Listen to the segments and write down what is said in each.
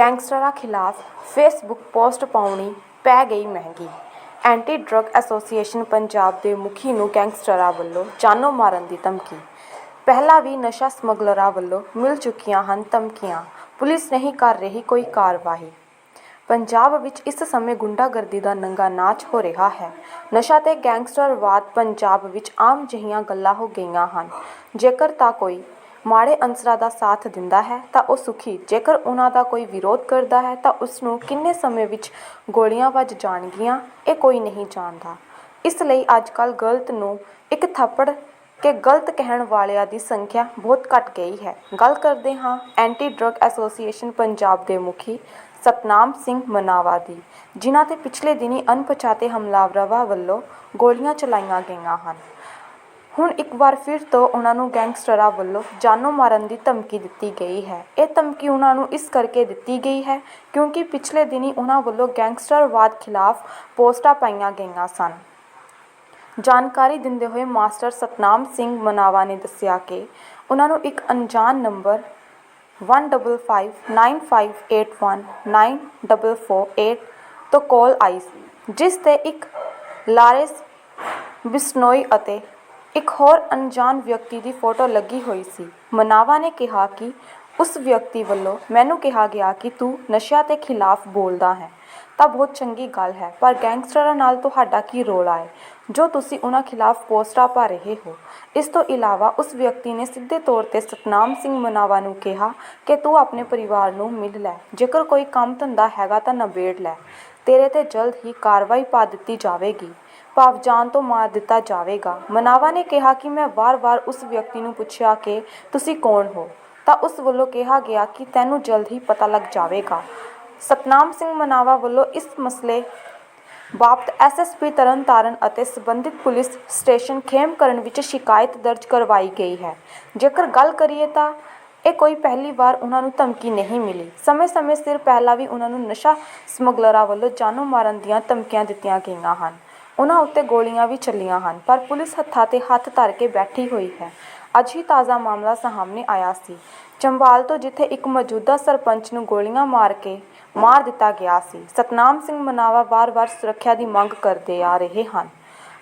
ਗੈਂਗਸਟਰਾਂ ਖਿਲਾਫ Facebook post ਪਾਉਣੀ ਪੈ ਗਈ ਮਹਿੰਗੀ। ਐਂਟੀ ਡਰੱਗ ਐਸੋਸੀਏਸ਼ਨ ਪੰਜਾਬ ਦੇ ਮੁਖੀ ਨੂੰ ਗੈਂਗਸਟਰਾਂ ਵੱਲੋਂ ਜਾਨੋਂ ਮਾਰਨ ਦੀ ਧਮਕੀ। ਪਹਿਲਾਂ ਵੀ ਨਸ਼ਾ ਸਮਗਲਰਾਂ ਵੱਲੋਂ ਮਿਲ ਚੁੱਕੀਆਂ ਹਨ ਧਮਕੀਆਂ। ਪੁਲਿਸ ਨਹੀਂ ਕਰ ਰਹੀ ਕੋਈ ਕਾਰਵਾਈ। ਪੰਜਾਬ ਵਿੱਚ ਇਸ ਸਮੇਂ ਗੁੰਡਾਗਰਦੀ ਦਾ ਨੰਗਾ ਨਾਚ ਹੋ ਰਿਹਾ ਹੈ। ਨਸ਼ਾ ਤੇ ਗੈਂਗਸਟਰਵਾਦ ਪੰਜਾਬ ਵਿੱਚ ਆਮ ਜਿਹੀਆਂ ਗੱਲਾਂ ਹੋ ਗਈਆਂ ਹਨ। ਜੇਕਰ ਤਾਂ ਕੋਈ ਮਾੜੇ ਅਨਸਰਾਂ ਦਾ ਸਾਥ ਦਿੰਦਾ ਹੈ, ਤਾਂ ਉਹ ਸੁਖੀ। ਜੇਕਰ ਉਹਨਾਂ ਦਾ ਕੋਈ ਵਿਰੋਧ ਕਰਦਾ ਹੈ, ਤਾਂ ਉਸ ਨੂੰ ਕਿੰਨੇ ਸਮੇਂ ਵਿੱਚ ਗੋਲੀਆਂ ਵੱਜ ਜਾਣਗੀਆਂ, ਇਹ ਕੋਈ ਨਹੀਂ ਜਾਣਦਾ। ਇਸ ਲਈ ਅੱਜ ਕੱਲ੍ਹ ਗਲਤ ਨੂੰ ਇੱਕ ਥੱਪੜ ਕਿ ਗਲਤ ਕਹਿਣ ਵਾਲਿਆਂ ਦੀ ਸੰਖਿਆ ਬਹੁਤ ਘਟ ਗਈ ਹੈ। ਗੱਲ ਕਰਦੇ ਹਾਂ ਐਂਟੀ ਡਰੱਗ ਐਸੋਸੀਏਸ਼ਨ ਪੰਜਾਬ ਦੇ ਮੁਖੀ ਸਤਨਾਮ ਸਿੰਘ ਮਨਾਵਾ ਦੀ, ਜਿਨ੍ਹਾਂ ਤੇ ਪਿਛਲੇ ਦਿਨੀ ਅਣਪਛਾਤੇ ਹਮਲਾਵਰਾਂ ਵੱਲੋਂ ਗੋਲੀਆਂ ਚਲਾਈਆਂ ਗਈਆਂ ਹਨ। ਹੁਣ ਇੱਕ ਵਾਰ ਫਿਰ ਤੋਂ ਉਹਨਾਂ ਨੂੰ ਗੈਂਗਸਟਰਾਂ ਵੱਲੋਂ ਜਾਨੋਂ ਮਾਰਨ ਦੀ ਧਮਕੀ ਦਿੱਤੀ ਗਈ ਹੈ। ਇਹ ਧਮਕੀ ਉਹਨਾਂ ਨੂੰ ਇਸ ਕਰਕੇ ਦਿੱਤੀ ਗਈ ਹੈ ਕਿਉਂਕਿ ਪਿਛਲੇ ਦਿਨੀ ਉਹਨਾਂ ਵੱਲੋਂ ਗੈਂਗਸਟਰਵਾਦ ਖਿਲਾਫ ਪੋਸਟਾਂ ਪਾਈਆਂ ਗਈਆਂ ਸਨ। ਜਾਣਕਾਰੀ ਦਿੰਦੇ ਹੋਏ ਮਾਸਟਰ ਸਤਨਾਮ ਸਿੰਘ ਮਨਾਵਾ ਨੇ ਦੱਸਿਆ ਕਿ ਉਹਨਾਂ ਨੂੰ ਇੱਕ ਅਣਜਾਣ ਨੰਬਰ 1558194448 ਤੋਂ ਕਾਲ ਆਈ ਸੀ, ਜਿਸ ਤੇ ਇੱਕ ਲਾਰੈਂਸ ਬਿਸਨੋਈ ਅਤੇ ਇੱਕ ਹੋਰ ਅਣਜਾਣ ਵਿਅਕਤੀ ਦੀ ਫੋਟੋ ਲੱਗੀ ਹੋਈ ਸੀ। ਮਨਾਵਾ ਨੇ ਕਿਹਾ ਕਿ ਉਸ ਵਿਅਕਤੀ ਵੱਲੋਂ ਮੈਨੂੰ ਕਿਹਾ ਗਿਆ ਕਿ ਤੂੰ ਨਸ਼ਿਆਂ ਦੇ ਖਿਲਾਫ ਬੋਲਦਾ ਹੈ। ਤਾਂ ਬਹੁਤ ਚੰਗੀ ਗੱਲ ਹੈ, ਪਰ ਗੈਂਗਸਟਰਾਂ ਨਾਲ ਤੁਹਾਡਾ ਕੀ ਰੋਲਾ ਹੈ ਜੋ ਤੁਸੀਂ ਉਹਨਾਂ ਖਿਲਾਫ ਪੋਸਟਰਾਂ ਪਾ ਰਹੇ ਹੋ। ਇਸ ਤੋਂ ਇਲਾਵਾ ਉਸ ਵਿਅਕਤੀ ਨੇ ਸਿੱਧੇ ਤੌਰ ਤੇ ਸਤਨਾਮ ਸਿੰਘ ਮਨਾਵਾ ਨੂੰ ਕਿਹਾ ਕਿ ਤੂੰ ਆਪਣੇ ਪਰਿਵਾਰ ਨੂੰ ਮਿਲ ਲੈ। ਜੇਕਰ ਕੋਈ ਕੰਮ ਧੰਦਾ ਹੈਗਾ ਤਾਂ ਨਿਬੇੜ ਲੈ। ਤੇਰੇ ਤੇ ਜਲਦ ਹੀ ਕਾਰਵਾਈ ਪਾ ਦਿੱਤੀ ਜਾਵੇਗੀ। ਭਾਵ ਜਾਨ ਤੋਂ ਮਾਰ ਦਿੱਤਾ ਜਾਵੇਗਾ। ਮਨਾਵਾ ਨੇ ਕਿਹਾ ਕਿ ਮੈਂ ਵਾਰ-ਵਾਰ ਉਸ ਵਿਅਕਤੀ ਨੂੰ ਪੁੱਛਿਆ ਕਿ ਤੁਸੀਂ ਕੌਣ ਹੋ? ਤਾਂ ਉਸ ਵੱਲੋਂ ਕਿਹਾ ਗਿਆ ਕਿ ਤੈਨੂੰ ਜਲਦ ਹੀ ਪਤਾ ਲੱਗ ਜਾਵੇਗਾ। ਸਤਨਾਮ ਸਿੰਘ ਮਨਾਵਾ ਵੱਲੋਂ ਇਸ ਮਸਲੇ ਬਾਬਤ ਐਸਐਸਪੀ ਤਰਨਤਾਰਨ ਅਤੇ ਸੰਬੰਧਿਤ ਪੁਲਿਸ ਸਟੇਸ਼ਨ ਖੇਮਕਰਨ ਵਿੱਚ ਸ਼ਿਕਾਇਤ ਦਰਜ ਕਰਵਾਈ ਗਈ ਹੈ। ਜੇਕਰ ਗੱਲ ਕਰੀਏ ਤਾਂ ਇਹ ਕੋਈ ਪਹਿਲੀ ਵਾਰ ਉਹਨਾਂ ਨੂੰ ਧਮਕੀ ਨਹੀਂ ਮਿਲੀ। ਸਮੇਂ-ਸਮੇਂ ਸਿਰ ਪਹਿਲਾਂ ਵੀ ਉਹਨਾਂ ਨੂੰ ਨਸ਼ਾ ਸਮਗਲਰਾਂ ਵੱਲੋਂ ਜਾਨੋਂ ਮਾਰਨ ਦੀਆਂ ਧਮਕੀਆਂ ਦਿੱਤੀਆਂ ਗਈਆਂ ਹਨ। ਉਹਨਾਂ ਉੱਤੇ ਗੋਲੀਆਂ ਵੀ ਚੱਲੀਆਂ ਹਨ, ਪਰ ਪੁਲਿਸ ਹੱਥਾਂ ਤੇ ਹੱਥ ਧਰ ਕੇ ਬੈਠੀ ਹੋਈ ਹੈ। ਅੱਜ ਹੀ ਤਾਜ਼ਾ ਮਾਮਲਾ ਸਾਹਮਣੇ ਆਇਆ ਸੀ, ਚੰਬਾਲ ਤੋਂ ਜਿੱਥੇ ਇੱਕ ਮੌਜੂਦਾ ਸਰਪੰਚ ਨੂੰ ਗੋਲੀਆਂ ਮਾਰ ਕੇ ਮਾਰ ਦਿੱਤਾ ਗਿਆ ਸੀ। ਸਤਨਾਮ ਸਿੰਘ ਮਨਾਵਾ ਵਾਰ-ਵਾਰ ਸੁਰੱਖਿਆ ਦੀ ਮੰਗ ਕਰਦੇ ਆ ਰਹੇ ਹਨ,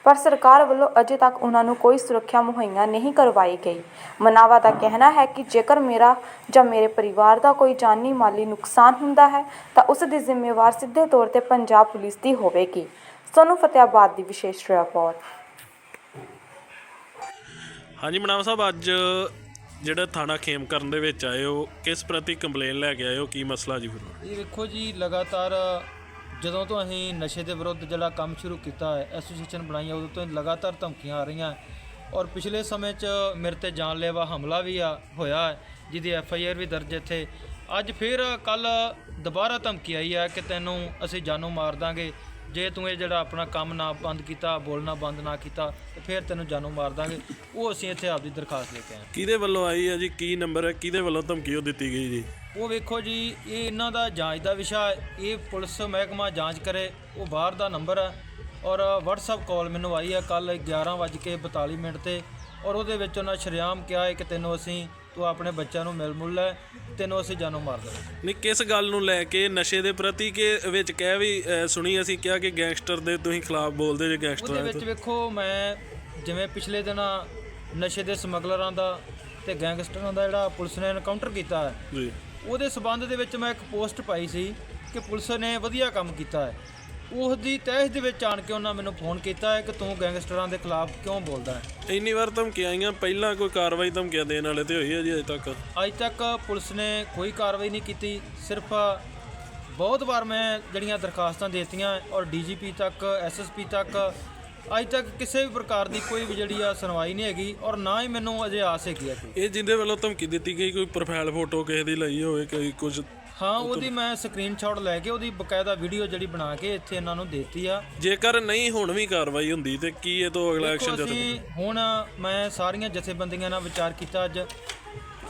ਪਰ ਸਰਕਾਰ ਵੱਲੋਂ ਅਜੇ ਤੱਕ ਉਹਨਾਂ ਨੂੰ ਕੋਈ ਸੁਰੱਖਿਆ ਮੁਹੱਈਆ ਨਹੀਂ ਕਰਵਾਈ ਗਈ। ਮਨਾਵਾ ਦਾ ਕਹਿਣਾ ਹੈ ਕਿ ਜੇਕਰ ਮੇਰਾ ਜਾਂ ਮੇਰੇ ਪਰਿਵਾਰ ਦਾ ਕੋਈ ਜਾਨੀ ਮਾਲੀ ਨੁਕਸਾਨ ਹੁੰਦਾ ਹੈ, ਤਾਂ ਉਸ ਦੀ ਜ਼ਿੰਮੇਵਾਰ ਸਿੱਧੇ ਤੌਰ ਤੇ ਪੰਜਾਬ ਪੁਲਿਸ ਦੀ ਹੋਵੇਗੀ। ਸੋਨੂੰ ਫਤਿਆਬਾਦ ਦੀ ਵਿਸ਼ੇਸ਼ ਰਿਪੋਰਟ। ਹਾਂਜੀ ਮਨਾਮ ਸਾਹਿਬ ਅੱਜ ਜਿਹੜਾ ਥਾਣਾ ਖੇਮ ਕਰਨ ਦੇ ਵਿੱਚ ਆਏ ਹੋ ਕਿਸ ਪ੍ਰਤੀ ਕੰਪਲੇਨ ਲੈ ਕੇ ਆਏ ਹੋ? ਕੀ ਮਸਲਾ ਜੀ ਫਿਰ? ਇਹ ਵੇਖੋ ਜੀ ਲਗਾਤਾਰ ਜਦੋਂ ਤੋਂ ਅਸੀਂ ਨਸ਼ੇ ਦੇ ਵਿਰੁੱਧ ਜਿਹੜਾ ਕੰਮ ਸ਼ੁਰੂ ਕੀਤਾ ਹੈ ਐਸੋਸੀਏਸ਼ਨ ਬਣਾਈ ਹੈ ਉਦੋਂ ਤੋਂ ਹੀ ਲਗਾਤਾਰ ਧਮਕੀਆਂ ਆ ਰਹੀਆਂ ਔਰ ਪਿਛਲੇ ਸਮੇਂ 'ਚ ਮੇਰੇ ਤੇ ਜਾਨਲੇਵਾ ਹਮਲਾ ਵੀ ਆ ਹੋਇਆ ਹੈ, ਜਿਹਦੀ ਐਫ ਆਈ ਆਰ ਵੀ ਦਰਜ ਇੱਥੇ। ਅੱਜ ਫਿਰ ਕੱਲ ਦੁਬਾਰਾ ਧਮਕੀ ਆਈ ਹੈ ਕਿ ਤੈਨੂੰ ਅਸੀਂ ਜਾਨੋਂ ਮਾਰ ਦਾਂਗੇ। ਜੇ ਤੂੰ ਇਹ ਜਿਹੜਾ ਆਪਣਾ ਕੰਮ ਨਾ ਬੰਦ ਕੀਤਾ ਬੋਲਣਾ ਬੰਦ ਨਾ ਕੀਤਾ ਤੇ ਫਿਰ ਤੈਨੂੰ ਜਾਨੋਂ ਮਾਰ ਦਾਂਗੇ। ਉਹ ਅਸੀਂ ਇੱਥੇ ਆਪਦੀ ਦਰਖਾਸਤ ਲੈ ਕੇ ਆਏ। ਕਿਹਦੇ ਵੱਲੋਂ ਆਈ ਹੈ ਜੀ? ਕੀ ਨੰਬਰ ਹੈ ਕਿਹਦੇ ਵੱਲੋਂ ਧਮਕੀ ਉਹ ਦਿੱਤੀ ਗਈ ਜੀ? ਉਹ ਵੇਖੋ ਜੀ ਇਹ ਇਹਨਾਂ ਦਾ ਜਾਂਚ ਦਾ ਵਿਸ਼ਾ ਇਹ ਪੁਲਿਸ ਮਹਿਕਮਾ ਜਾਂਚ ਕਰੇ ਉਹ ਬਾਹਰ ਦਾ ਨੰਬਰ ਹੈ ਔਰ WhatsApp ਕਾਲ ਮੈਨੂੰ ਆਈ ਹੈ ਕੱਲ 11:42 ਮਿੰਟ ਤੇ। ਔਰ ਉਹਦੇ ਵਿੱਚ ਉਹਨਾਂ ਸ਼ਰੇਆਮ ਕਿਹਾ ਹੈ ਕਿ ਤੈਨੂੰ ਅਸੀਂ ਤੂੰ ਆਪਣੇ ਬੱਚਿਆਂ ਨੂੰ ਮਿਲ ਮੁਲ ਲੈ ਤੈਨੂੰ ਅਸੀਂ ਜਾਨੋਂ ਮਾਰ ਦੇਵਾਂਗੇ ਨਹੀਂ ਕਿਸ ਗੱਲ ਨੂੰ ਲੈ ਕੇ ਨਸ਼ੇ ਦੇ ਪ੍ਰਤੀ ਕਿ ਵਿੱਚ ਕਹਿ ਵੀ ਅਹ, ਸੁਣੀ ਅਸੀਂ ਕਿਹਾ ਕਿ ਗੈਂਗਸਟਰ ਦੇ ਤੁਸੀਂ ਖਿਲਾਫ ਬੋਲਦੇ ਜੇ ਉਹਦੇ ਗੈਂਗਸਟਰਾਂ ਵਿੱਚ ਦੇ ਵੇਖੋ ਮੈਂ ਜਿਵੇਂ ਪਿਛਲੇ ਦਿਨਾਂ ਨਸ਼ੇ ਦੇ ਸਮਗਲਰਾਂ ਦਾ ਤੇ ਗੈਂਗਸਟਰਾਂ ਦਾ ਜਿਹੜਾ ਪੁਲਿਸ ਨੇ ਐਨਕਾਊਂਟਰ ਕੀਤਾ ਹੈ ਜੀ। ਉਹਦੇ ਸਬੰਧ ਦੇ ਵਿੱਚ ਮੈਂ ਇੱਕ ਪੋਸਟ ਪਾਈ ਸੀ ਕਿ ਪੁਲਿਸ ਨੇ ਵਧੀਆ ਕੰਮ ਕੀਤਾ ਹੈ। ਉਸ ਦੀ ਤਹਿਸ ਦੇ ਵਿੱਚ ਆਣ ਕੇ ਉਹਨਾਂ ਮੈਨੂੰ ਫੋਨ ਕੀਤਾ ਹੈ ਕਿ ਤੂੰ ਗੈਂਗਸਟਰਾਂ ਦੇ ਖਿਲਾਫ ਕਿਉਂ ਬੋਲਦਾ ਹੈ? ਇੰਨੀ ਵਾਰ ਧਮਕੀਆਂ ਆਈਆਂ ਪਹਿਲਾਂ ਕੋਈ ਕਾਰਵਾਈ ਧਮਕੀਆਂ ਦੇਣ ਵਾਲੇ ਤੇ ਹੋਈ ਹੈ ਜੀ ਅਜੇ ਤੱਕ? ਅੱਜ ਤੱਕ ਪੁਲਿਸ ਨੇ ਕੋਈ ਕਾਰਵਾਈ ਨਹੀਂ ਕੀਤੀ ਸਿਰਫ ਬਹੁਤ ਵਾਰ ਮੈਂ ਜਿਹੜੀਆਂ ਦਰਖਾਸਤਾਂ ਦੇਤੀਆਂ ਔਰ ਡੀਜੀਪੀ ਤੱਕ ਐਸਐਸਪੀ ਤੱਕ ਅੱਜ ਤੱਕ ਕਿਸੇ ਵੀ ਪ੍ਰਕਾਰ ਦੀ ਕੋਈ ਵੀ ਜਿਹੜੀ ਆ ਸੁਣਵਾਈ ਨਹੀਂ ਹੈਗੀ ਔਰ ਨਾ ਹੀ ਮੈਨੂੰ ਅਜੇ ਆਸ ਹੈਗੀ ਹੈ ਕੋਈ। ਇਹ ਜਿੰਦੇ ਵੱਲੋਂ ਧਮਕੀ ਦਿੱਤੀ ਗਈ ਕੋਈ ਪ੍ਰੋਫਾਈਲ ਫੋਟੋ ਕਿਸੇ ਦੀ ਲਈ ਹੋਵੇ ਕੋਈ ਕੁਝ ਹਾਂ ਉਹਦੀ ਮੈਂ ਸਕਰੀਨਸ਼ਾਟ ਲੈ ਕੇ ਉਹਦੀ ਬਕਾਇਦਾ ਵੀਡੀਓ ਜਿਹੜੀ ਬਣਾ ਕੇ ਇੱਥੇ ਇਹਨਾਂ ਨੂੰ ਦੇਤੀ ਆ। ਜੇਕਰ ਨਹੀਂ ਹੁਣ ਵੀ ਕਾਰਵਾਈ ਹੁੰਦੀ ਤੇ ਕੀ ਇਹ ਤੋਂ ਅਗਲਾ ਐਕਸ਼ਨ ਜਦੋਂ ਅਸੀਂ ਹੁਣ ਮੈਂ ਸਾਰੀਆਂ ਜਥੇਬੰਦੀਆਂ ਨਾਲ ਵਿਚਾਰ ਕੀਤਾ ਅੱਜ।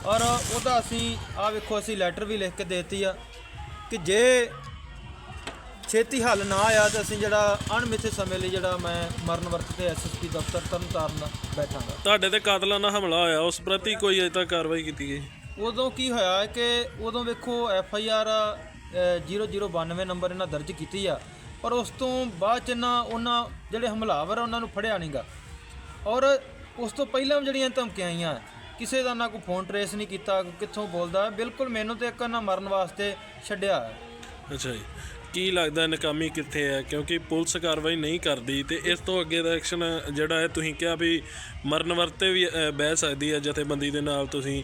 ਔਰ ਉਹਦਾ ਅਸੀਂ ਆ ਵੇਖੋ ਅਸੀਂ ਲੈਟਰ ਵੀ ਲਿਖ ਕੇ ਦੇਤੀ ਆ ਕਿ ਜੇ ਛੇਤੀ ਹੱਲ ਨਾ ਆਇਆ ਤਾਂ ਅਸੀਂ ਜਿਹੜਾ ਅਣਮਿੱਥੇ ਸਮੇਂ ਲਈ ਜਿਹੜਾ ਮੈਂ ਮਰਨ ਵਰਤ ਤੇ ਐਸਐਸਪੀ ਦਫ਼ਤਰ ਤਰਨਤਾਰਨ ਬੈਠਾਂਗਾ। ਤੁਹਾਡੇ ਤੇ ਕਾਤਲਾਨਾ ਹਮਲਾ ਹੋਇਆ ਉਸ ਪ੍ਰਤੀ ਕੋਈ ਅਜੇ ਤੱਕ ਕਾਰਵਾਈ ਕੀਤੀ ਗਈ? ਉਦੋਂ ਕੀ ਹੋਇਆ ਕਿ ਉਦੋਂ ਵੇਖੋ ਐਫ ਆਈ ਆਰ ਅ, 0092 ਨੰਬਰ ਇਹਨਾਂ ਦਰਜ ਕੀਤੀ ਆ ਪਰ ਉਸ ਤੋਂ ਬਾਅਦ ਚ ਇਹਨਾਂ ਉਹਨਾਂ ਜਿਹੜੇ ਹਮਲਾਵਰ ਉਹਨਾਂ ਨੂੰ ਫੜਿਆ ਨਹੀਂਗਾ ਔਰ ਉਸ ਤੋਂ ਪਹਿਲਾਂ ਜਿਹੜੀਆਂ ਧਮਕੀਆਂ ਆਈਆਂ ਕਿਸੇ ਦਾ ਨਾ ਕੋਈ ਫੋਨ ਟਰੇਸ ਨਹੀਂ ਕੀਤਾ ਕਿੱਥੋਂ ਬੋਲਦਾ ਬਿਲਕੁਲ ਮੈਨੂੰ ਤੇ ਇੱਕ ਨਾ ਮਰਨ ਵਾਸਤੇ ਛੱਡਿਆ ਅੱਛਾ ਜੀ। ਕੀ ਲੱਗਦਾ ਨਕਾਮੀ ਕਿੱਥੇ ਹੈ? ਕਿਉਂਕਿ ਪੁਲਿਸ ਕਾਰਵਾਈ ਨਹੀਂ ਕਰਦੀ ਤੇ ਇਸ ਤੋਂ ਅੱਗੇ ਦਾ ਐਕਸ਼ਨ ਜਿਹੜਾ ਹੈ ਤੁਸੀਂ ਕਿਹਾ ਵੀ ਮਰਨ ਵਰਤੇ ਵੀ ਅ, ਬਹਿ ਸਕਦੀ ਹੈ ਜਥੇਬੰਦੀ ਦੇ ਨਾਲ। ਤੁਸੀਂ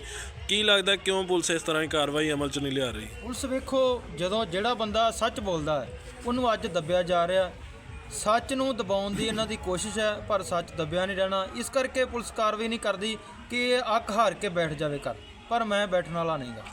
ਕੀ ਲੱਗਦਾ ਕਿਉਂ ਪੁਲਿਸ ਇਸ ਤਰ੍ਹਾਂ ਦੀ ਕਾਰਵਾਈ ਅਮਲ 'ਚ ਨਹੀਂ ਲਿਆ ਰਹੀ? ਪੁਲਿਸ ਵੇਖੋ ਜਦੋਂ ਜਿਹੜਾ ਬੰਦਾ ਸੱਚ ਬੋਲਦਾ ਹੈ ਉਹਨੂੰ ਅੱਜ ਦੱਬਿਆ ਜਾ ਰਿਹਾ। ਸੱਚ ਨੂੰ ਦਬਾਉਣ ਦੀ ਇਹਨਾਂ ਦੀ ਕੋਸ਼ਿਸ਼ ਹੈ ਪਰ ਸੱਚ ਦੱਬਿਆ ਨਹੀਂ ਰਹਿਣਾ। ਇਸ ਕਰਕੇ ਪੁਲਿਸ ਕਾਰਵਾਈ ਨਹੀਂ ਕਰਦੀ ਕਿ ਇਹ ਅੱਕ ਹਾਰ ਕੇ ਬੈਠ ਜਾਵੇ ਕਰ ਪਰ ਮੈਂ ਬੈਠਣ ਵਾਲਾ ਨਹੀਂਗਾ।